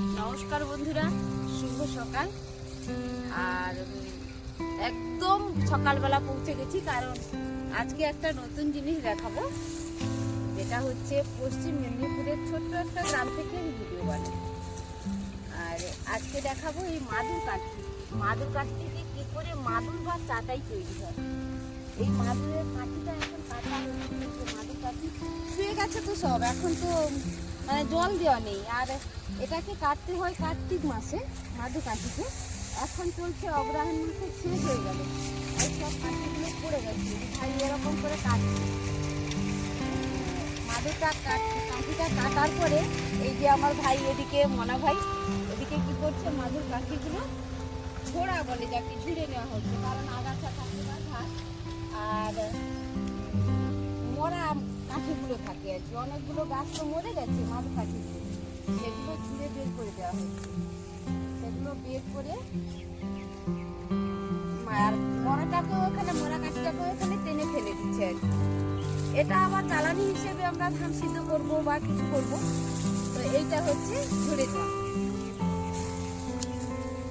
নমস্কার বন্ধুরা, শুভ সকাল। আর একদম সকালবেলা পৌঁছে গেছি, কারণ আজকে একটা নতুন জিনিস দেখাবো। যেটা হচ্ছে পশ্চিম মেদিনীপুরের ছোট্ট একটা গ্রাম থেকে আমি ভিডিও বানাই আর আজকে দেখাবো এই মাদুর কাঠি মাদুর কাঠি থেকে কী করে মাদুর বা চাটাই তৈরি হয়? এই মাদুরের কাঠিটা এখন কাটা যে মাদুর কাঠি শুয়ে গেছে তো সব, এখন তো মানে জল দেওয়া নেই। আর এটাকে কাটতে হয় কার্তিক মাসে, মাদু কাঠিকে এখন চলছে অগ্রহায়ণ মাসে, শেষ হয়ে গেল। এই সব কাঠিগুলো পড়ে গেছে। ভাই এরকম করে কাটছে। মাদুরটা কাটছে। কাঠিটা কাটার পরে এই যে আমার ভাই এদিকে, মনা ভাই, এদিকে কি করছে, মাদুর কাঠিগুলো ঝোড়া বলে যাকে ঝুড়ে নেওয়া হচ্ছে। কারণ আগাছা থাকে না, ঘাস। আর মরা কাঠিগুলো থাকে আর কি। অনেকগুলো গাছ তো মরে গেছে মাদুর কাঠিগুলো সেগুলো ঝুড়ে বের করে দেওয়া হচ্ছে সেগুলো বের করে আর মরাটাকেও ওখানে মরা কাঠিটাকেও ওখানে টেনে ফেলে দিচ্ছে আর কি। এটা আবার জ্বালানি হিসেবে আমরা ধান সিদ্ধ করব বা কিছু করব। তো এইটা হচ্ছে ঝুড়ে দেওয়া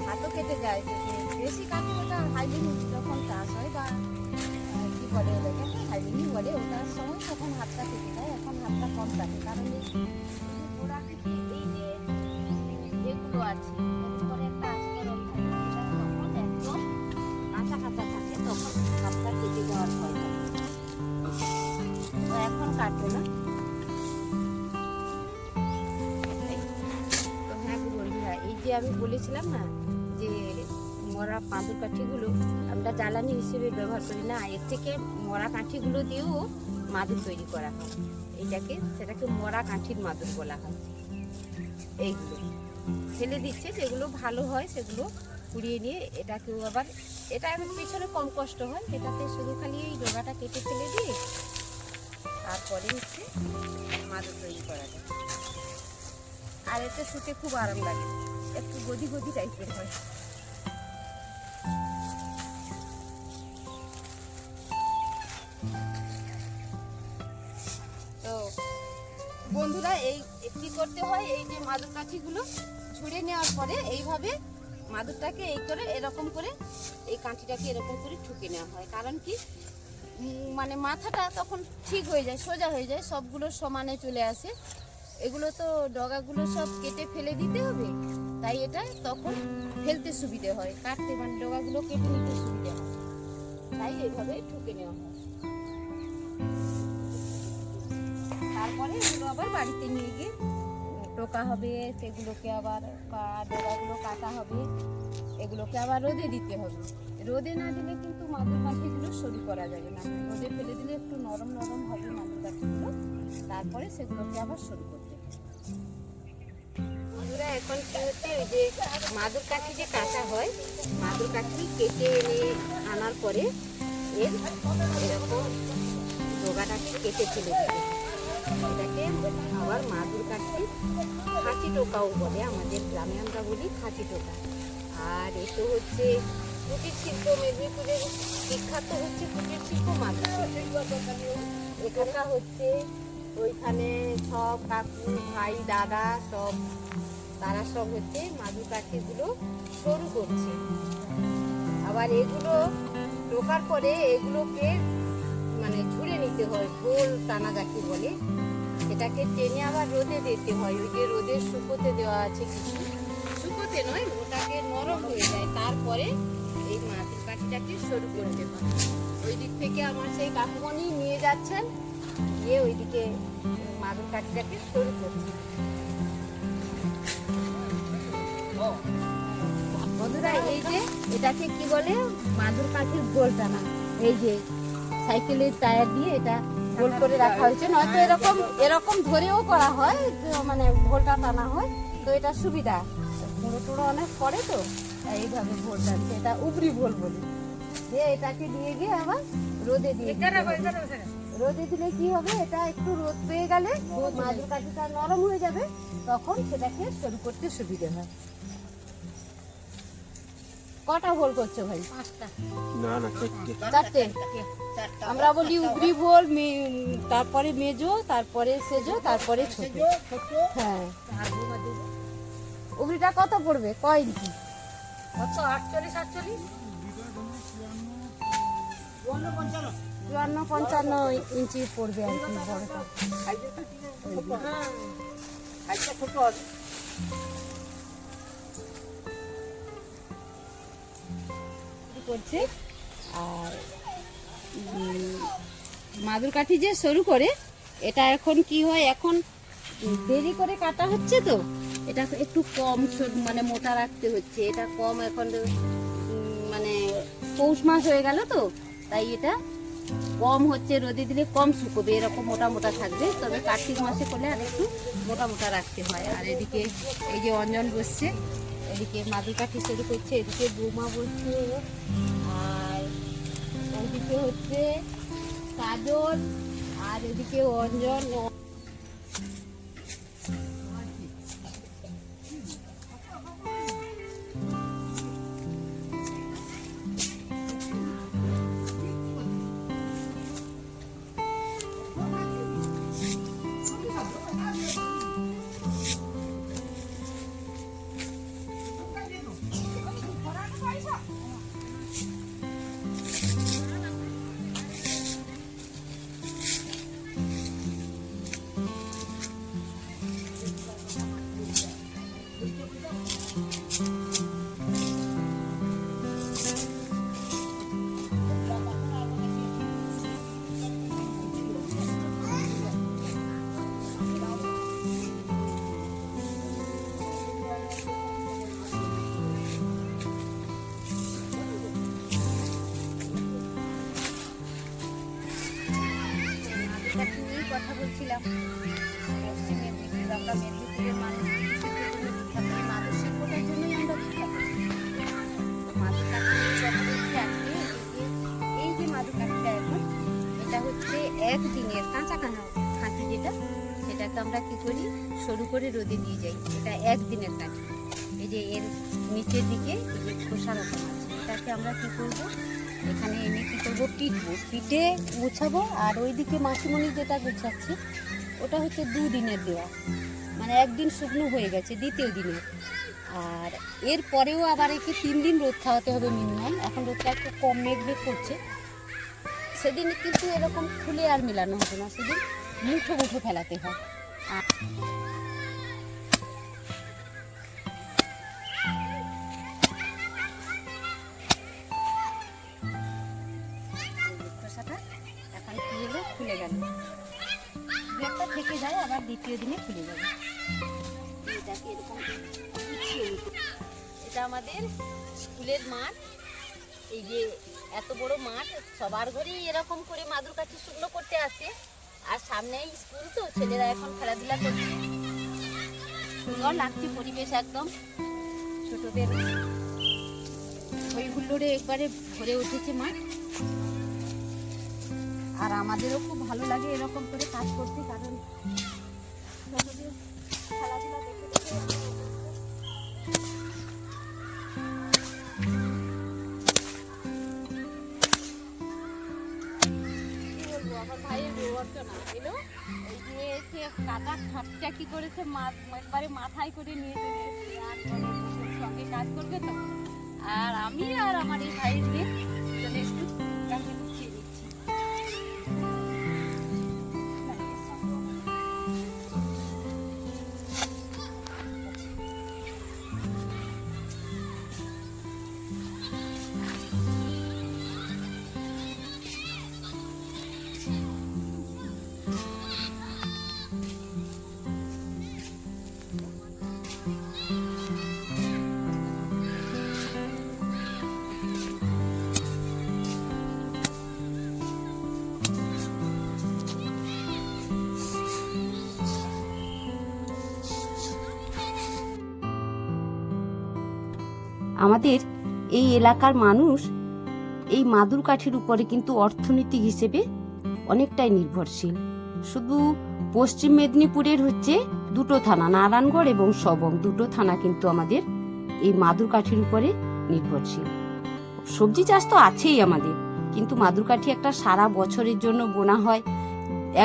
হাতও কেটে যায়। বেশি কাঠি ওটা হাইলিং যখন চাষ হয় বা আহ, কি বলে ওটাকে হাইলিং বলে ওটার সময় তখন হাতটা কেটে যায় এখন হাতটা কম কাটে কারণ এই যে থেকে যেগুলো আছে এর একটা আজকের থাকে এটা তখন থাকে হাতটা কেটে যাওয়ার ভয় থাকে। তো এখন কাটবে না। হ্যাঁ এই যে আমি বলেছিলাম না পাঁদুর কাঠিগুলো আমরা জ্বালানি হিসেবে ব্যবহার করি না। এর থেকে মরা কাঠিগুলো দিয়েও মাদুর তৈরি করা হয়। এটাকে, সেটাকে মরা কাঠির মাদুর বলা হয়। এইগুলো। ফেলে দিচ্ছে, যেগুলো ভালো হয় সেগুলো কুড়িয়ে নিয়ে এটাকেও আবার, এটা পিছনে কম কষ্ট হয়, এটাতে শুধু খালি এই ডোগাটা কেটে ফেলে দিয়ে তারপরে হচ্ছে মাদুর তৈরি করা যায়। আর এতে শুতে খুব আরাম লাগে। একটু গদি গদি টাইপের হয়। এই কি করতে হয়, এই যে মাদুর কাঠিগুলো ঝুড়ে নেওয়ার পরে এইভাবে মাদুরটাকে এই করে এরকম করে, এই কাঠিটাকে এরকম করে ঠুকে নেওয়া হয়। কারণ কি মানে মাথাটা তখন ঠিক হয়ে যায়, সোজা হয়ে যায়, সবগুলো সমানে চলে আসে। এগুলো তো ডগাগুলো সব কেটে ফেলে দিতে হবে, তাই এটা তখন ফেলতে সুবিধে হয়, কাটতে মানে ডগাগুলো কেটে নিতে সুবিধে হয়। তাই এইভাবে ঠুকে নেওয়া হয়। আবার বাড়িতে নিয়ে গিয়ে টোকা হবে, সেগুলোকে আবার বা ডগাগুলো কাটা হবে, এগুলোকে আবার রোদে দিতে হবে। রোদে না দিলে কিন্তু মাদুর কাঠিগুলো সরু করা যাবে না। রোদে ফেলে দিলে একটু নরম নরম হবে মাদুর কাঠিগুলো তারপরে সেগুলোকে আবার সরু করতে হবে। এখন কি হচ্ছে? ওই যে মাদুর কাঠি যে কাটা হয়, মাদুর কাঠি কেটে এনে আনার পরে এর এরকম ডোগাটাকে কেটে ফেলে দিবে। আবার মাদুর কাঠি খাঁচি টোকাও বলে আমাদের গ্রামে আমরা বলি খাঁচি টোকা। আর এতে হচ্ছে কুটির শিল্প, মেদিনীপুরের বিখ্যাত হচ্ছে কুটির শিল্প এখানকার হচ্ছে ওইখানে সব কাকু, ভাই, দাদা সব, তারা সব হচ্ছে মাদুর কাঠিগুলো সরু করছে। আবার এগুলো টোকার পরে এগুলোকে মানে ঝুড়ে নিতে হয়, গোল টানা যাকে বলে। এটাকে টেনে আবার রোদে দিতে হয়। ওই যে রোদে শুকোতে দেওয়া আছে কিছু। শুকোতে নয়, ওটাকে নরম হয়ে যায়। তারপরে এই মাটির কাঠিটাকে সরু করতে হয় ওই দিক থেকে আমার সেই কাকুমণি নিয়ে যাচ্ছেন। গিয়ে ওইদিকে মাদুর কাঠিটাকে সরু করছে। বন্ধুরা, এই যে এটাকে কি বলে? মাদুর কাঠির গোল টানা এই যে সাইকেলের টায়ার দিয়ে এটা গোল করে রাখা হয়েছে। নয়তো এরকম এরকম ধরেও করা হয় মানে ভোলটা টানা হয়, তো এটা সুবিধা। পুরো টুড়ো অনেক পড়ে তো, এইভাবে ভোল টানছে এটা উবরি ভোল বলি। দিয়ে এটাকে দিয়ে গিয়ে আবার রোদে দিয়ে রোদে দিলে কি হবে, এটা একটু রোদ পেয়ে গেলে মাদুর কাঠিটা নরম হয়ে যাবে, তখন সেটাকে সরু করতে সুবিধে হয়। কটা ভোল করছ ভাই? না না চারটে। চারটে? আমরা বলি উগরি ভোল মে- তারপরে মেজো তারপরে সেজো তারপরে ছোট। হ্যাঁ। ও কত পড়বে? কয় ইঞ্চি? কত? আটচল্লিশ আটচল্লিশ? চুয়ান্ন পঞ্চান্ন ইঞ্চি পড়বে আর কি বড়টা। কি করছে। আর মাদুর কাঠি যে সরু করে, এটা এখন কি হয়, এখন দেরি করে কাটা হচ্ছে তো, এটা একটু কম মানে মোটা রাখতে হচ্ছে। এটা কম এখন মানে পৌষ মাস হয়ে গেল তো, তাই এটা কম হচ্ছে, রোদে দিলে কম শুকোবে, এরকম মোটা মোটা থাকবে। তবে কার্তিক মাসে করলে আর একটু মোটা মোটা রাখতে হয়। আর এদিকে এই যে অঞ্জন বসছে এদিকে মাদুর কাঠি শুরু করছে, এদিকে বৌমা বলছে, আর ওদিকে হচ্ছে কাজল, আর এদিকে অঞ্জন কথা পশ্চিম মেদিনীপুর আমরা মেদিনীপুরের মানুষ এটা হচ্ছে একদিনের কাঁচা কাঁচা কাঠি যেটা, সেটাকে আমরা কি করি? সরু করে রোদে দিয়ে যাই। এটা একদিনের কাঠি এই যে এর নিচের দিকে এই যে খোসা রকম আছে, এটাকে আমরা কি করব? এখানে এনে কী করব? পিটবো। পিটে গুছাবো আর ওইদিকে মাসিমণি যেটা গুছাচ্ছি, ওটা হচ্ছে দুদিনের দেওয়া। মানে একদিন শুকনো হয়ে গেছে, দ্বিতীয় দিনে। আর এর পরেও আবার একে তিন দিন রোদ খাওয়াতে হবে মিনিমাম এখন রোদটা একটু কম মেঘ মেঘ করছে। সেদিন কিন্তু এরকম খুলে আর মেলানো হবে না। সেদিন মুঠো মুঠো ফেলাতে হয়। হলো খুলে দু একটা থেকে যায়, আবার দ্বিতীয় দিনে খুলে যাবে। এটা আমাদের স্কুলের মাঠ। এই যে এত বড় মাঠ, সবার ঘরেই এরকম করে মাদুর কাঠি শুকনো করতে আসে। আর সামনেই স্কুল তো, ছেলেরা এখন খেলাধুলা করছে। সুন্দর লাগছে পরিবেশ একদম। ছোটদের হই হুল্লোড়ে একবারে ভরে উঠেছে মাঠ। আর আমাদেরও খুব ভালো লাগে এরকম করে কাজ করতে, কারণ করেছে একবারে মাথায় করে আর সঙ্গে কাজ তো? আর আমি আর আমার এই মেয়ে, চলে আমাদের এই এলাকার মানুষ এই মাদুর কাঠির উপরে কিন্তু অর্থনৈতিক হিসেবে অনেকটাই নির্ভরশীল। শুধু পশ্চিম মেদিনীপুরের হচ্ছে দুটো থানা, নারায়ণগড় এবং সবং। দুটো থানা কিন্তু আমাদের এই মাদুর কাঠির উপরে নির্ভরশীল। সবজি চাষ তো আছেই আমাদের, কিন্তু মাদুর কাঠি একটা সারা বছরের জন্য বোনা হয়।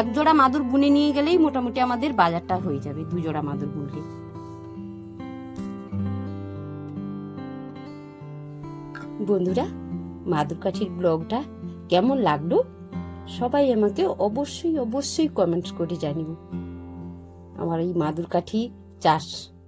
এক জোড়া মাদুর বুনে নিয়ে গেলেই মোটামুটি আমাদের বাজারটা হয়ে যাবে, দুজোড়া মাদুর বুনলে। বন্ধুরা মাদুরকাঠির ব্লগটা কেমন লাগল? সবাই আমাকে অবশ্যই অবশ্যই কমেন্ট করে জানিও। আমার এই মাদুরকাঠি চাষ